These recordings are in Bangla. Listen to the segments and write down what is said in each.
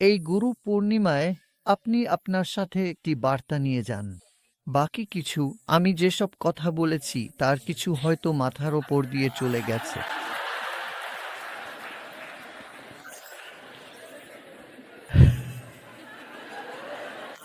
এই গুরু পূর্ণিমায় আপনি আপনার সাথে একটি বার্তা নিয়ে যান। বাকি কিছু আমি যেসব কথা বলেছি, তার কিছু হয়তো মাথার ওপর দিয়ে চলে গেছে।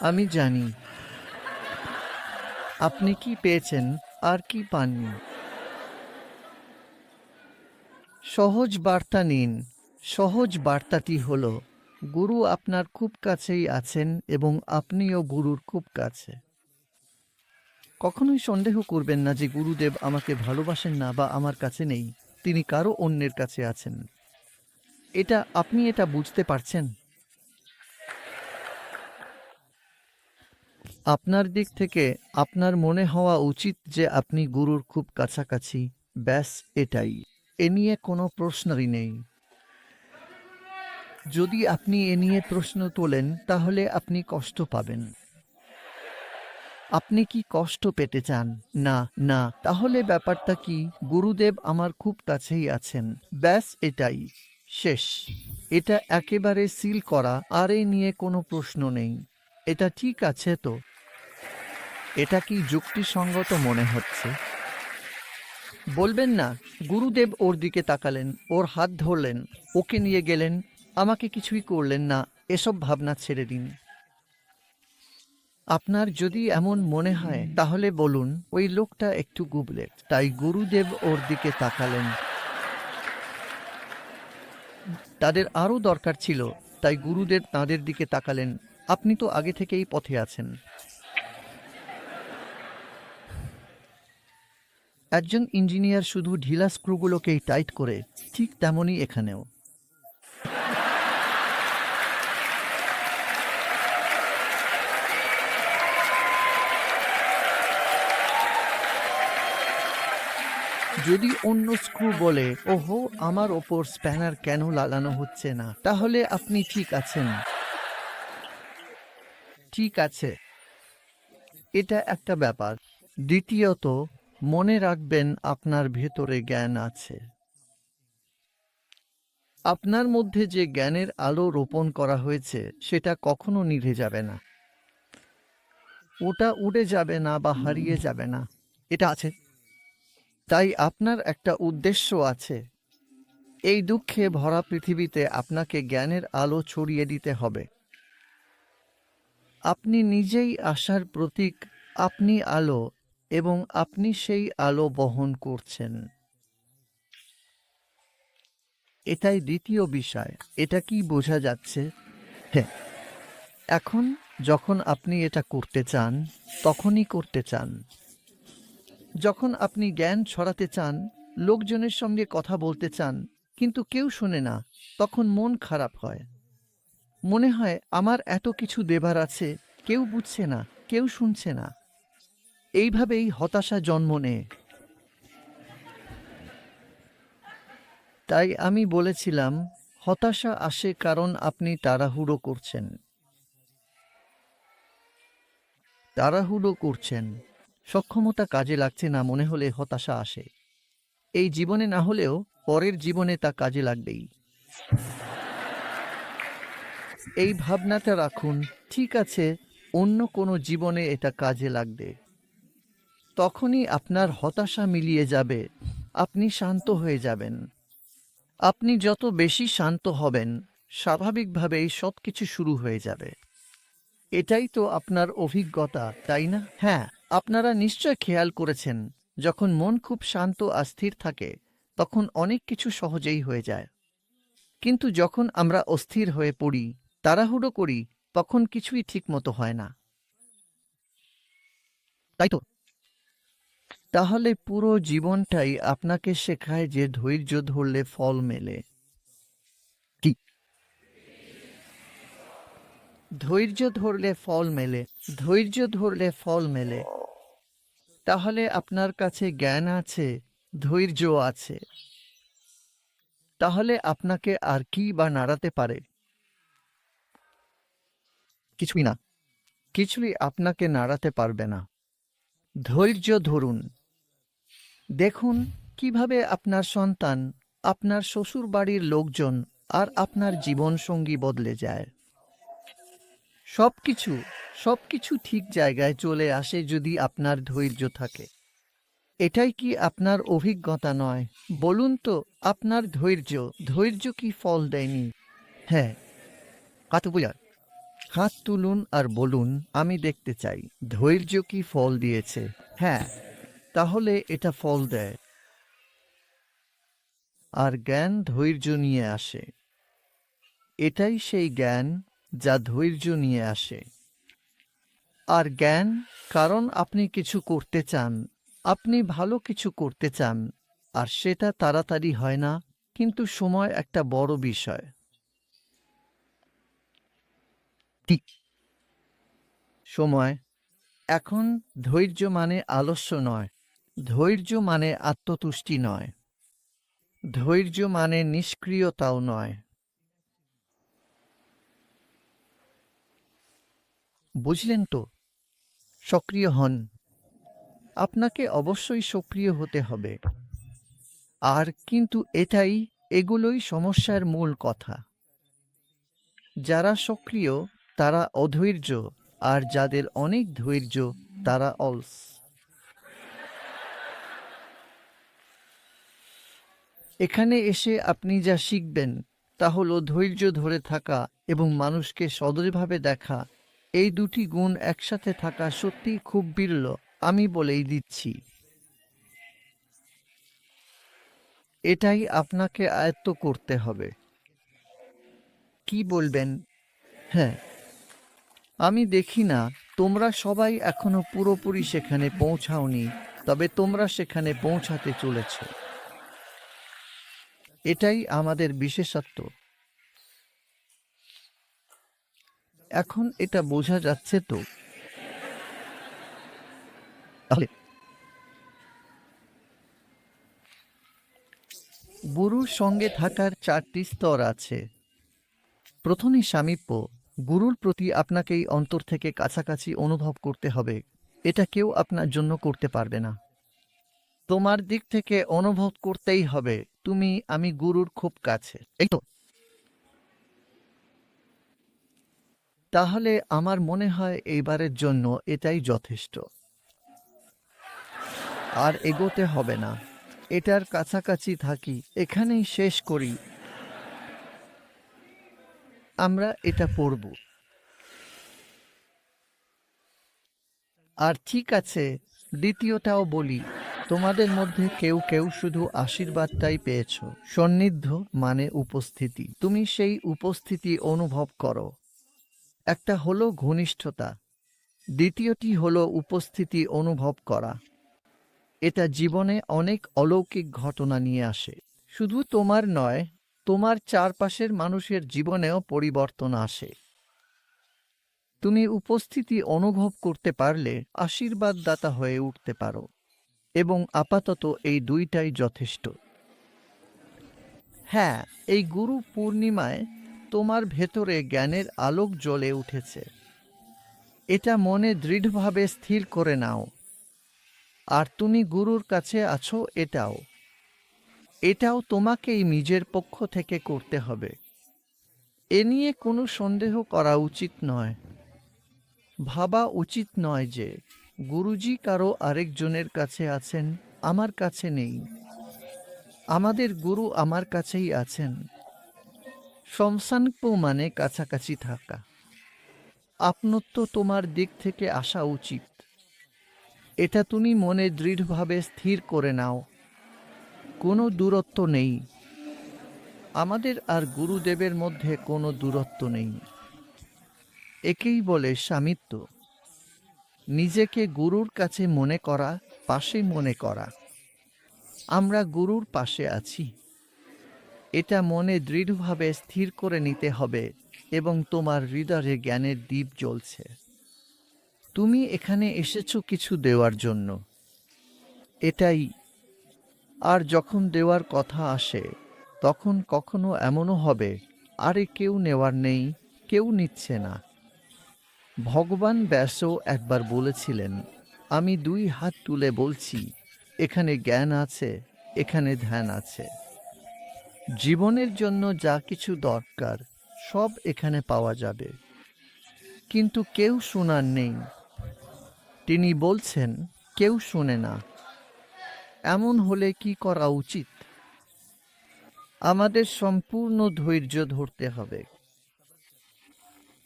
আমি জানি। আপনি কি পেয়েছেন, আর কি পাননি? সহজ বার্তা নিন। সহজ বার্তাটি হল গুরু আপনার খুব কাছেই আছেন এবং আপনিও গুরুর খুব কাছে। কখনোই সন্দেহ করবেন না যে গুরুদেব আমাকে ভালোবাসেন না বা আমার কাছে নেই, তিনি কারও অন্যের কাছে আছেন। এটা, আপনি এটা বুঝতে পারছেন? আপনার দিক থেকে আপনার মনে হওয়া উচিত যে আপনি গুরুর খুব কাছাকাছি, ব্যাস এটাই। এ নিয়ে কোনো প্রশ্নই নেই। যদি আপনি এ নিয়ে প্রশ্ন তোলেন, তাহলে আপনি কষ্ট পাবেন। আপনি কি কষ্ট পেতে চান? না না। তাহলে ব্যাপারটা কি? গুরুদেব আমার খুব কাছেই আছেন। ব্যাস, এটাই। শেষ। এটা একেবারে সিল করা, আর এই নিয়ে কোনো প্রশ্ন নেই। এটা ঠিক আছে তো? এটা কি যুক্তিসঙ্গত মনে হচ্ছে? বলবেন না, গুরুদেব ওর দিকে তাকালেন, ওর হাত ধরলেন, ওকে নিয়ে গেলেন আমাকে কিছুই করলেন না, এসব ভাবনা ছেড়ে দিন। আপনার যদি এমন মনে হয়, তাহলে বলুন, ওই লোকটা একটু গুবলে তাই গুরুদেব ওর দিকে তাকালেন। তাদের আরও দরকার ছিল, তাই গুরুদেব তাদের দিকে তাকালেন। আপনি তো আগে থেকেই পথে আছেন। একজন ইঞ্জিনিয়ার শুধু ঢিলা স্ক্রুগুলোকেই টাইট করে, ঠিক তেমনই এখানেও। যদি অন্য স্ক্রু বলে, ওহো, আমার ওপর স্প্যানার কেন লাগানো হচ্ছে না? তাহলে আপনি ঠিক আছেন। ঠিক আছে। এটা একটা ব্যাপার। দ্বিতীয়ত, মনে রাখবেন আপনার ভেতরে জ্ঞান আছে। আপনার মধ্যে যে জ্ঞানের আলো রোপণ করা হয়েছে, সেটা কখনো নিভে যাবে না। ওটা উড়ে যাবে না বা হারিয়ে যাবে না। এটা আছে। তাই আপনার একটা উদ্দেশ্য আছে। এই দুঃখে ভরা পৃথিবীতে আপনাকে জ্ঞানের আলো ছড়িয়ে দিতে হবে। আপনি নিজেই আশার প্রতীক, আপনি আলো এবং আপনি সেই আলো বহন করছেন। এটাই দ্বিতীয় বিষয়। এটা কি বোঝা যাচ্ছে? হ্যাঁ এখন যখন আপনি এটা করতে চান, তখনই করতে চান। যখন আপনি জ্ঞান ছড়াতে চান, লোকজনের সঙ্গে কথা বলতে চান, কিন্তু কেউ শোনে না, তখন মন খারাপ হয়। মনে হয়, আমার এত কিছু দেবার আছে, কেউ বুঝছে না, কেউ শুনছে না। এইভাবেই হতাশা জন্ম নেয়। তাই আমি বলেছিলাম, হতাশা আসে কারণ আপনি তাড়াহুড়ো করছেন। তাড়াহুড়ো করছেন। সক্ষমতা কাজে লাগছে না মনে হলে হতাশা আসে। এই জীবনে না হলেও পরের জীবনে তা কাজে লাগবেই। এই ভাবনাটা রাখুন, ঠিক আছে, অন্য কোনো জীবনে এটা কাজে লাগবে। তখনই আপনার হতাশা মিলিয়ে যাবে, আপনি শান্ত হয়ে যাবেন। আপনি যত বেশি শান্ত হবেন, স্বাভাবিকভাবেই সব কিছু শুরু হয়ে যাবে। এটাই তো আপনার অভিজ্ঞতা, তাই না? হ্যাঁ। আপনারা নিশ্চয় খেয়াল করেছেন, যখন মন খুব শান্ত আর স্থির থাকে, তখন অনেক কিছু সহজেই হয়ে যায়। কিন্তু যখন আমরা অস্থির হয়ে পড়ি, তাড়াহুড়ো করি, তখন কিছুই ঠিকমতো হয় না। তাই তো? তাহলে পুরো জীবনটাই আপনাকে শেখায় যে ধৈর্য ধরলে ফল মেলে। ধৈর্য ধরলে ফল মেলে, ধৈর্য ধরলে ফল মেলে। তাহলে আপনার কাছে জ্ঞান আছে ধৈর্য আছে। তাহলে আপনাকে আর কি বা নাড়াতে পারে? কিছুই না। কিছুই আপনাকে নাড়াতে পারবে না। ধৈর্য ধরুন। দেখুন কীভাবে আপনার সন্তান, আপনার শ্বশুর বাড়ির লোকজন আর আপনার জীবনসঙ্গী বদলে যায়। সব কিছু সব কিছু ঠিক জায়গায় চলে আসে যদি আপনার ধৈর্য থাকে। এটাই কি আপনার অভিজ্ঞতা নয়? বলুন তো, আপনার ধৈর্য ধৈর্য কি ফল দেয়নি? হ্যাঁ বুঝার হাত তুলুন আর বলুন, আমি দেখতে চাই, ধৈর্য কি ফল দিয়েছে? হ্যাঁ তাহলে এটা ফল দেয়। আর জ্ঞান ধৈর্য নিয়ে আসে। এটাই সেই জ্ঞান যা ধৈর্য নিয়ে আসে। আর জ্ঞান, কারণ আপনি কিছু করতে চান, আপনি ভালো কিছু করতে চান, আর সেটা তাড়াতাড়ি হয় না, কিন্তু সময় একটা বড় বিষয়। ঠিক। সময়। এখন ধৈর্য মানে আলস্য নয়, ধৈর্য মানে আত্মতুষ্টি নয়, ধৈর্য মানে নিষ্ক্রিয়তাও নয়। বুঝলেন তো? সক্রিয় হন। আপনাকে অবশ্যই সক্রিয় হতে হবে। আর কিন্তু এটাই এগুলোই সমস্যার মূল কথা। যারা সক্রিয়, তারা অধৈর্য, আর যাদের অনেক ধৈর্য, তারা অলস। এখানে এসে আপনি যা শিখবেন, তা হলো ধৈর্য ধরে থাকা এবং মানুষকে সদয়ভাবে দেখা এই দুটি গুণ একসাথে থাকা সত্যিই খুব বিরল, আমি বলেই দিচ্ছি। এটাই আপনাকে আয়ত্ত করতে হবে। কি বলবেন? হ্যাঁ। আমি দেখি না, তোমরা সবাই এখনও পুরোপুরি সেখানে পৌঁছাওনি, তবে তোমরা সেখানে পৌঁছাতে চলেছ। এটাই আমাদের বিশেষত্ব। এখন এটা বোঝা যাচ্ছে তো। গুরুর সঙ্গে থাকার চারটি স্তর আছে। প্রথমে স্বামীপ্য, গুরুর প্রতি আপনাকেই অন্তর থেকে কাছাকাছি অনুভব করতে হবে। এটা কেউ আপনার জন্য করতে পারবে না। তোমার দিক থেকে অনুভব করতেই হবে, তুমি, আমি গুরুর খুব কাছে। এই তো। তাহলে আমার মনে হয় এইবারের জন্য এটাই যথেষ্ট। আর এগোতে হবে না। এটার কাছাকাছি থাকি, এখানেই শেষ করি। আমরা এটা পড়ব। আর ঠিক আছে, দ্বিতীয়টাও বলি। তোমাদের মধ্যে কেউ কেউ শুধু আশীর্বাদটাই পেয়েছ। সন্নিধ্য মানে উপস্থিতি। তুমি সেই উপস্থিতি অনুভব করো। একটা হলো ঘনিষ্ঠতা, দ্বিতীয়টি হলো উপস্থিতি অনুভব করা। এটা জীবনে অনেক অলৌকিক ঘটনা নিয়ে আসে। শুধু তোমার নয়, তোমার চারপাশের মানুষের জীবনেও পরিবর্তন আসে। তুমি উপস্থিতি অনুভব করতে পারলে আশীর্বাদদাতা হয়ে উঠতে পারো এবং আপাতত এই দুইটাই যথেষ্ট। হ্যাঁ এই গুরু পূর্ণিমায় তোমার ভেতরে জ্ঞানের আলোক জ্বলে উঠেছে। এটা মনে দৃঢ়ভাবে স্থির করে নাও। আর তুমি গুরুর কাছে আছো এটাও। এটাও তোমাকেই নিজের পক্ষ থেকে করতে হবে। এ নিয়ে কোনো সন্দেহ করা উচিত নয়। ভাবা উচিত নয় যে গুরুজি কারও আরেকজনের কাছে আছেন, আমার কাছে নেই। আমাদের গুরু আমার কাছেই আছেন। শমশানপ মানে কাছাকাছি থাকা। আপনত্ব তোমার দিক থেকে আসা উচিত। এটা তুমি মনে দৃঢ়ভাবে স্থির করে নাও। কোনো দূরত্ব নেই। আমাদের আর গুরুদেবের মধ্যে কোনো দূরত্ব নেই। একেই বলে স্বামিত্ব। নিজেকে গুরুর কাছে মনে করা, পাশে মনে করা। আমরা গুরুর পাশে আছি। এটা মনে দৃঢ়ভাবে স্থির করে নিতে হবে এবং তোমার হৃদয়ে জ্ঞানের দ্বীপ জ্বলছে। তুমি এখানে এসেছ কিছু দেওয়ার জন্য। এটাই। আর যখন দেওয়ার কথা আসে, তখন কখনো এমনও হবে, আরে কেউ নেওয়ার নেই, কেউ নিচ্ছে না। ভগবান ব্যাসও একবার বলেছিলেন, আমি দুই হাত তুলে বলছি, এখানে জ্ঞান আছে, এখানে ধ্যান আছে। জীবনের জন্য যা কিছু দরকার, সব এখানে পাওয়া যাবে। কিন্তু কেউ শোনার নেই। তিনি বলছেন, কেউ শোনে না। এমন হলে কি করা উচিত? আমাদের সম্পূর্ণ ধৈর্য ধরতে হবে।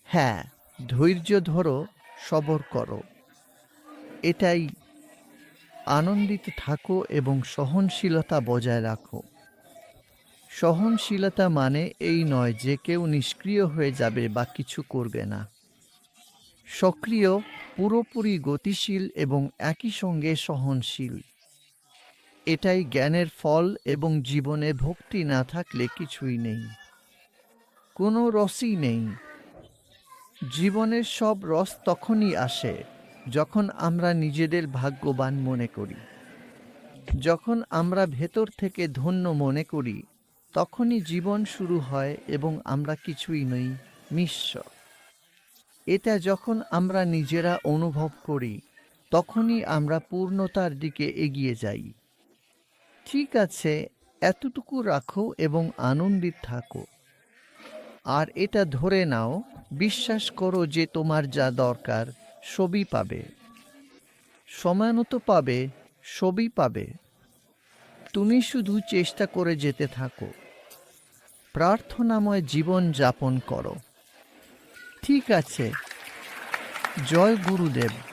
হ্যাঁ ধৈর্য ধরো, সবর করো। এটাই আনন্দিত থাকো এবং সহনশীলতা বজায় রাখো। সহনশীলতা মানে এই নয় যে কেউ নিষ্ক্রিয় হয়ে যাবে বা কিছু করবে না। সক্রিয়, পুরোপুরি গতিশীল এবং একই সঙ্গে সহনশীল। এটাই জ্ঞানের ফল এবং জীবনে ভক্তি না থাকলে কিছুই নেই। কোনো রসই নেই। জীবনের সব রস তখনই আসে যখন আমরা নিজেদের ভাগ্যবান মনে করি। যখন আমরা ভেতর থেকে ধন্য মনে করি তখনই জীবন শুরু হয় এবং আমরা কিছুই নই মিশ্র এটা যখন আমরা নিজেরা অনুভব করি, তখনই আমরা পূর্ণতার দিকে এগিয়ে যাই। ঠিক আছে, এতটুকু রাখো এবং আনন্দিত থাকো। আর এটা ধরে নাও, বিশ্বাস করো যে তোমার যা দরকার, সবই পাবে। সময়মতো পাবে, সবই পাবে। তুমি শুধু চেষ্টা করে যেতে থাকো। প্রার্থনাময় জীবন যাপন করো। ঠিক আছে। জয় গুরুদেব।